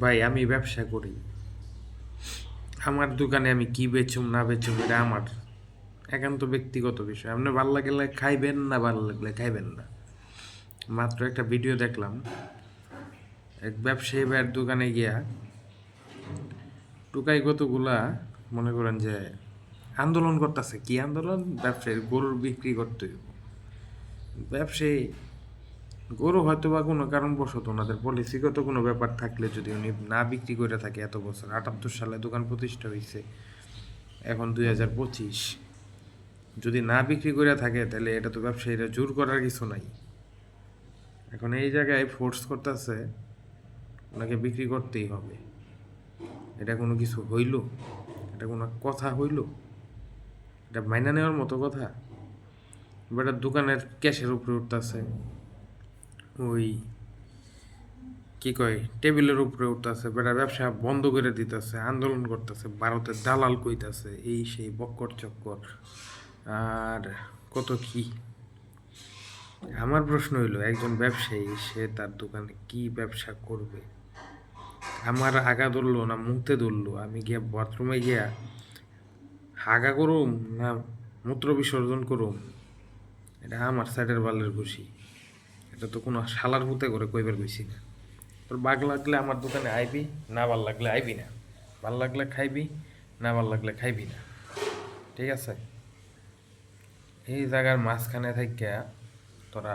ভাই, আমি ব্যবসা করি। আমার দোকানে আমি কি বেচুম, না বেচুম, এটা আমার। একান্ত ব্যক্তিগত বিষয়। আপনি ভালো লাগলে খাইবেন, না ভালো লাগলে খাইবেন না। মাত্র একটা ভিডিও দেখলাম। এক ব্যবসায়ী ভাইয়ের দোকানে গিয়া টুকাই কতগুলা, মনে করেন যে, আন্দোলন করতেছে। কি আন্দোলন? ব্যবসায়ীর গরুর বিক্রি করতে ব্যবসায়ী গরু হয়তো বা কোনো কারণবশত ওনাদের পলিসিগত কোনো ব্যাপার থাকলে যদি উনি না বিক্রি করে থাকে এত বছর, আটাত্তর সালে দোকান প্রতিষ্ঠা হয়েছে এখন দুই হাজার পঁচিশ। যদি না বিক্রি করে থাকে তাহলে এটা তো ব্যবসায়ীরা জোর করার কিছু নাই। এখন এই জায়গায় ফোর্স করতেছে, ওনাকে বিক্রি করতেই হবে। এটা কোনো কিছু হইল? এটা কোনো কথা হইল? এটা মাইনা নেওয়ার মতো কথা? বেটার দোকানের ক্যাশের উপরে উঠতেছে। ওই কি কয়, টেবিলের উপরে উঠতেছে বেটার ব্যবসা বন্ধ করে দিতেছে, আন্দোলন করতেছে, ভারতের দালাল কইতাছে, এই সেই বক্কর চক্কর। আর কত কি? আমার প্রশ্ন হইল, একজন ব্যবসায়ী, সে তার দোকানে কি ব্যবসা করবে? আমার আগা ধরলো না মুখতে ধরলো, আমি গিয়া বাথরুমে গিয়া হাগা করুম না মূত্র বিসর্জন করুম? এটা আমার সাইডের বালের খুশি এটা তো কোনো শালার হুতে করে কইবার কইছি না। তোর বাঘ লাগলে আমার দোকানে আইবি, না ভালো লাগলে আইবি না। ভালো লাগলে খাইবি, না ভালো লাগলে খাইবি না। ঠিক আছে? এই জায়গার মাঝখানে থেকে তোরা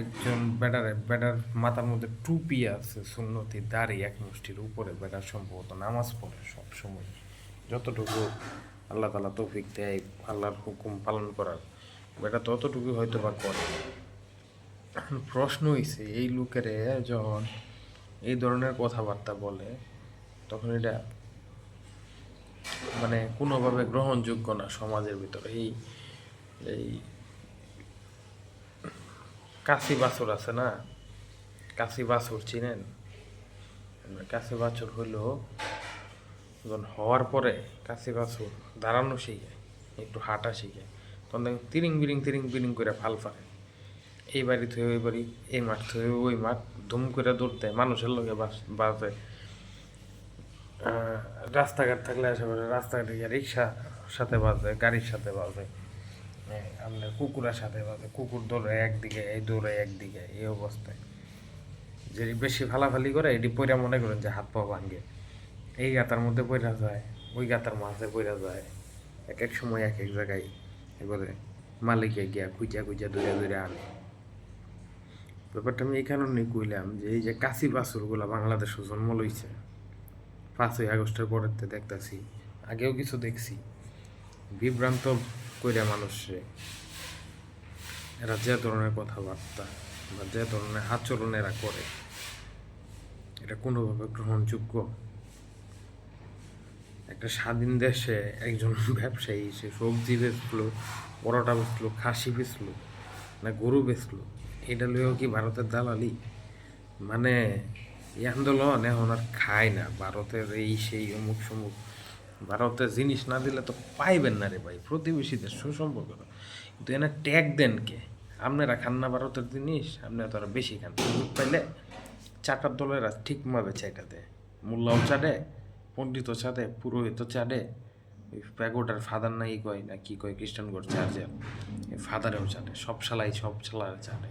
একজন বেটারে, বেটার মাথার মধ্যে টুপি আছে, সুন্নতি, দাড়ি, এক মুষ্টির উপরে বেটার সম্ভবত নামাজ পড়ে সব সময় যতটুকু আল্লাহ তালা তৌফিক দেয়, আল্লাহর হুকুম পালন করার। বেটা ততটুকু হয়তো বা করে। প্রশ্ন হইছে এই লোকেরে যখন এই ধরনের কথাবার্তা বলে, তখন এটা মানে কোনোভাবে গ্রহণযোগ্য না সমাজের ভিতরে। এই এই কাশি বাছুর আছে না? কাশি বাছুর চিনেন? কাশি বাছুর হইল, যখন হওয়ার পরে কাশি বাছুর দাঁড়ানো শিখে, একটু হাঁটা শিখে, তখন দেখেন তিরিং বিরিং তিরিং বিরিং করে ফাল ফারে এই বাড়ি থেকে ওই বাড়ি, এই মাঠ থেকে ওই মাঠ, ধুম করে দৌড়তে মানুষের লোকে বাজে। রাস্তাঘাট থাকলে আশেপাশে রাস্তাঘাটে গিয়ে রিক্সা সাথে বাজে, গাড়ির সাথে বাজে। আপনার কুকুরের সাথে বাজে, কুকুর দৌড়ে একদিকে, এই দৌড়ে একদিকে, এই অবস্থায়। যে বেশি ফালাফালি করে, এটি পয়রা মনে করেন যে হাত পা ভাঙ্গে। এই গাতার মধ্যে পয়রা যায়, ওই গাতার মাঝে পয়রা যায়। এক এক সময় এক এক জায়গায় এবারে মালিকে গিয়া খুঁজা খুঁজা দূরে দূরে আনে। ব্যাপারটা আমি এই কারণে কইলাম যে এই যে কাশি বাছুরগুলা বাংলাদেশে জন্ম লইছে, পাঁচই আগস্টের পরেতে দেখতাছি, আগেও কিছু দেখছি। বিভ্রান্ত কইরা মানুষে, এরা যে ধরনের কথাবার্তা বা যে ধরনের আচরণ এরা করে, এটা কোনোভাবে গ্রহণযোগ্য? একটা স্বাধীন দেশে একজন ব্যবসায়ী, সে সবজি বেচলো, পরোটা বেচলো, খাসি বেচলো, না গরু বেচলো এটা লইও কি ভারতের দালালি? মানে এই আন্দোলন এখন আর খায় না। ভারতের এই সেই অমুক সমুক। ভারতের জিনিস না দিলে তো পাইবেন না রে ভাই। প্রতিবেশীদের সুসম্পর্ক কিন্তু এনে ট্যাগ দেন কে? আপনারা খান না ভারতের জিনিস, আপনারা তারা বেশি খান। সুযোগ পাইলে চাটার দলেরা ঠিকভাবে চাইটা দেয়। মোল্লাও চাটে পণ্ডিতও চাটে পুরোহিতও চাটে প্যাগোটার ফাদার নাই কয় না কি কয়? খ্রিস্টান ঘর চার্জে ফাদারেও চাটে সব শালাই, সব শালারে চাটে